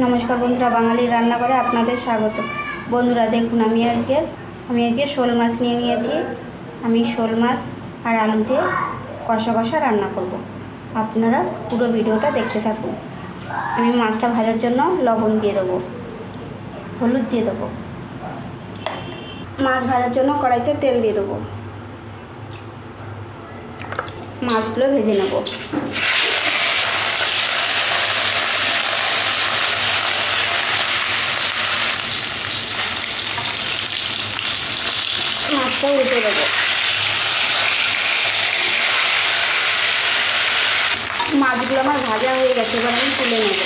নমস্কার বন্ধুরা বাঙালি রান্না করে আপনাদের স্বাগত। বন্ধুরা, দেখুন, আমি আজকে আমি আজকে শোল মাছ নিয়ে নিয়েছি। আমি শোল মাছ আর আলু দিয়ে কষা কষা রান্না করব। আপনারা পুরো ভিডিওটা দেখতে থাকুন। আমি মাছটা ভাজার জন্য লবণ দিয়ে দেবো, হলুদ দিয়ে দেবো। মাছ ভাজার জন্য কড়াইতে তেল দিয়ে দেবো। মাছগুলো ভেজে নেব। মাছটা উল্টে দেবো মাছগুলো আমার ভাজা হয়ে গেছে, এবার আমি তুলে নেব।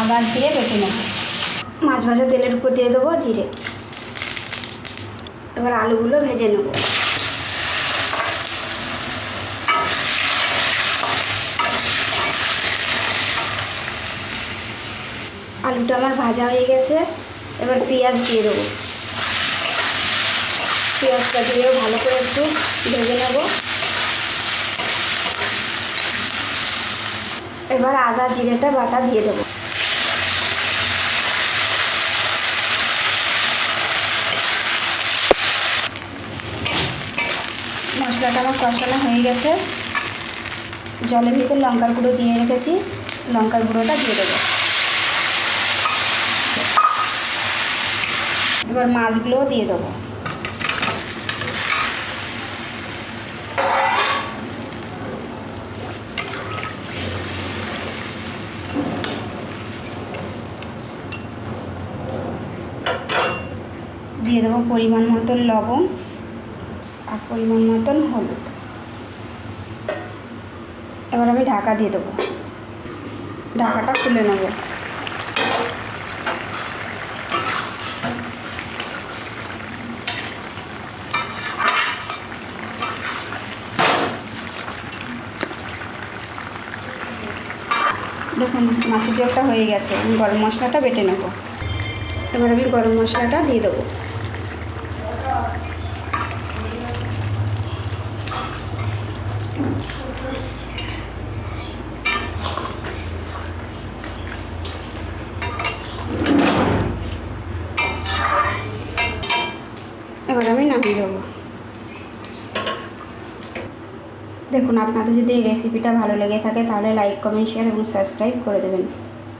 আবার জিরে বেটে নেব। মাছ ভাজা তেলের উপর দিয়ে দেবো জিরে। এবার আলুগুলো ভেজে নেব। আলুটা আমার ভাজা হয়ে গেছে। এবার পেঁয়াজ দিয়ে দেবো। পেঁয়াজটা দিয়ে ভালো করে একটু ভেজে নেব। এবার আদা, জিরেটা, বাটা দিয়ে দেবো। মশলাটা আমার কষানো হয়ে গেছে। জলের ভিতর লঙ্কার গুঁড়ো দিয়ে রেখেছি। লঙ্কার গুঁড়োটা দিয়ে দেবো। এবার মাছগুলোও দিয়ে দেবো। দিয়ে দেবো পরিমাণ মতন লবণ আর পরিমাণ মতন হলুদ। এবার আমি ঢাকা দিয়ে দেবো। ঢাকাটা খুলে নেব। দেখুন, মাছের ঝোলটা হয়ে গেছে। আমি গরম মশলাটা বেটে নেব। এবার আমি গরম মশলাটা দিয়ে দেবো। এবার আমি নামিয়ে দেবো। দেখুন, আপনাদের যদি এই রেসিপিটা ভালো লেগে থাকে, তাহলে লাইক কমেন্ট শেয়ার এবং সাবস্ক্রাইব করে দেবেন।